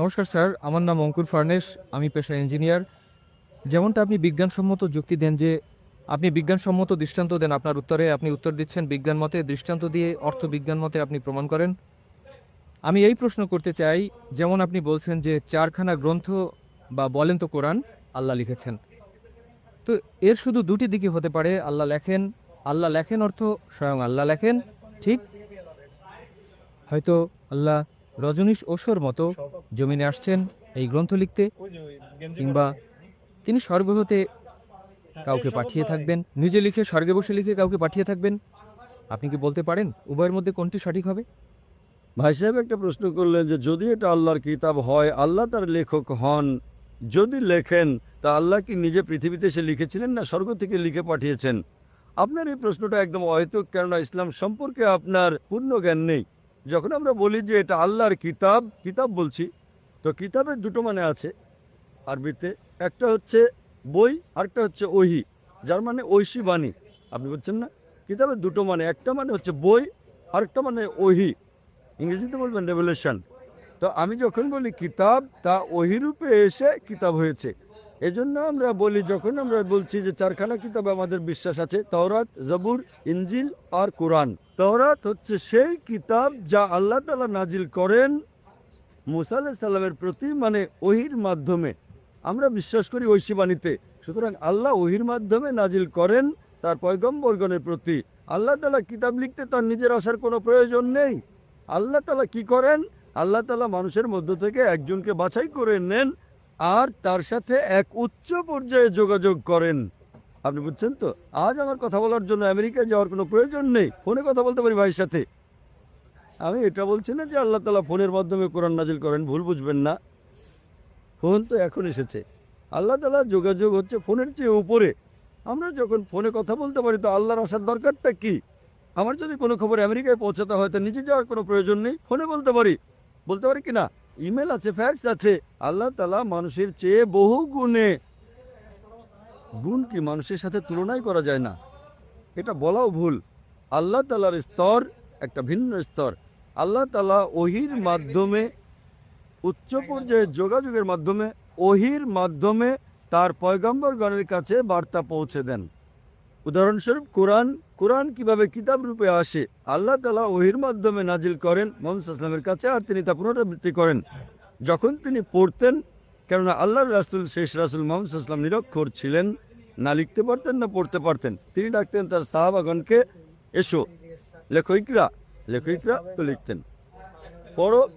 নমস্কার স্যার, আমার নাম অঙ্কুর ফার্নেস আমি পেশা ইঞ্জিনিয়ার। যেমনটা আপনি বিজ্ঞানসম্মত যুক্তি দেন যে, আপনি বিজ্ঞানসম্মত দৃষ্টান্ত দেন, আপনার উত্তরে আপনি উত্তর দিচ্ছেন, বিজ্ঞান মতে দৃষ্টান্ত দিয়ে অর্থ বিজ্ঞান মতে আপনি প্রমাণ করেন। আমি এই প্রশ্ন করতে চাই, যেমন আপনি বলছেন যে, চারখানা গ্রন্থ বা বলেন তো কোরআন, আল্লাহ লিখেছেন। তো এর শুধু দুটি দিকে হতে পারে, আল্লাহ লেখেন আল্লাহ লেখেন অর্থ, স্বয়ং আল্লাহ লেখেন, ঠিক? হয়তো আল্লাহ রজনীশ ওসর মতো জমিনে আসছেন এই গ্রন্থ লিখতে কিংবা তিনি স্বর্গ হতে কাউকে পাঠিয়ে থাকবেন নিজে লিখে স্বর্গে বসে লিখে কাউকে পাঠিয়ে থাকবেন আপনি কি বলতে পারেন উভয়ের মধ্যে কোনটি সঠিক হবে? ভাই সাহেব একটা প্রশ্ন করলেন যে যদি এটা আল্লাহর কিতাব হয় আল্লাহ তার লেখক হন যদি লেখেন তা আল্লাহ কি নিজে পৃথিবীতে এসে লিখেছিলেন না স্বর্গ থেকে লিখে পাঠিয়েছেন? আপনার এই প্রশ্নটা একদম অহেতুক কেননা ইসলাম সম্পর্কে আপনার পূর্ণ জ্ঞান নেই। যখন আমরা বলি যে এটা আল্লাহর কিতাব কিতাব বলছি তো কিতাবের দুটো মানে আছে আরবিতে। একটা হচ্ছে বই, আরেকটা হচ্ছে ওহি, যার মানে ঐশী বাণী। আপনি বলছেন না? কিতাবের দুটো মানে একটা মানে হচ্ছে বই, আরেকটা মানে ওহি। ইংরেজিতে বলবেন রেভলিউশন। তো আমি যখন বলি কিতাব, তা ওহিরূপে এসে কিতাব হয়েছে। এজন্য আমরা বলি, যখন আমরা বলছি যে চারখানা কিতাবে আমাদের বিশ্বাস আছে, তওরাত, জবুর ইঞ্জিল আর কোরআন। তওরাত হচ্ছে সেই কিতাব যা আল্লাহ তালা নাজিল করেন মুসা আলাহ সাল্লামের প্রতি মানে ওহির মাধ্যমে, আমরা বিশ্বাস করি ঐশী বাণীতে, সুতরাং আল্লাহ ওহির মাধ্যমে নাজিল করেন তার পয়গম্বরগণের প্রতি। আল্লাহ তালা কিতাব লিখতে তার নিজের আসার কোনো প্রয়োজন নেই। আল্লাহ তালা কি করেন? আল্লাহ তালা মানুষের মধ্য থেকে একজনকে বাছাই করে নেন আর তার সাথে এক উচ্চ পর্যায়ে যোগাযোগ করেন। আপনি বুঝছেন তো? আজ আমার কথা বলার জন্য আমেরিকায় যাওয়ার কোনো প্রয়োজন নেই। ফোনে কথা বলতে পারি ভাইয়ের সাথে। আমি এটা বলছি না যে আল্লাহ তালা ফোনের মাধ্যমে কোরআন নাজিল করেন, ভুল বুঝবেন না। ফোন তো এখন এসেছে। আল্লাহ তালা যোগাযোগ হচ্ছে ফোনের চেয়ে উপরে। আমরা যখন ফোনে কথা বলতে পারি, তো আল্লাহর আসার দরকারটা কি? আমার যদি কোনো খবর আমেরিকায় পৌঁছাতে হয়, তো নিচে যাওয়ার কোনো প্রয়োজন নেই, ফোনে বলতে পারি। বলতে পারি কি না? ইমেল আছে, ফ্যাক্স আছে। আল্লাহ তালা মানুষের চেয়ে বহু গুণে, গুণ কি মানুষের সাথে তুলনাই করা যায় না? এটা বলাও ভুল। আল্লাহ তালার স্তর একটা ভিন্ন স্তর। আল্লাহ তালা ওহির মাধ্যমে, উচ্চ পর্যায়ে যোগাযোগের মাধ্যমে ওহির মাধ্যমে তার পয়গম্বরগণের কাছে বার্তা পৌঁছে দেন। উদাহরণস্বরূপ কোরআন কোরআন কীভাবে কিতাব রূপে আসে, আল্লাহ তালা ওহির মাধ্যমে নাজিল করেন, মোহাম্মদ আসলামের কাছে আর তিনি তা পুনরাবৃত্তি করেন। যখন তিনি পড়তেন, কেননা আল্লাহর রাসুল, শেষ রাসুল মোহাম্মদ আসলাম নিরক্ষর ছিলেন, না লিখতে পারতেন, না পড়তে পারতেন। তিনি ডাকতেন তার সাহাবাগণকে, এসো লেখইকরা লেখইকরা তো লিখতেন। পড়ো।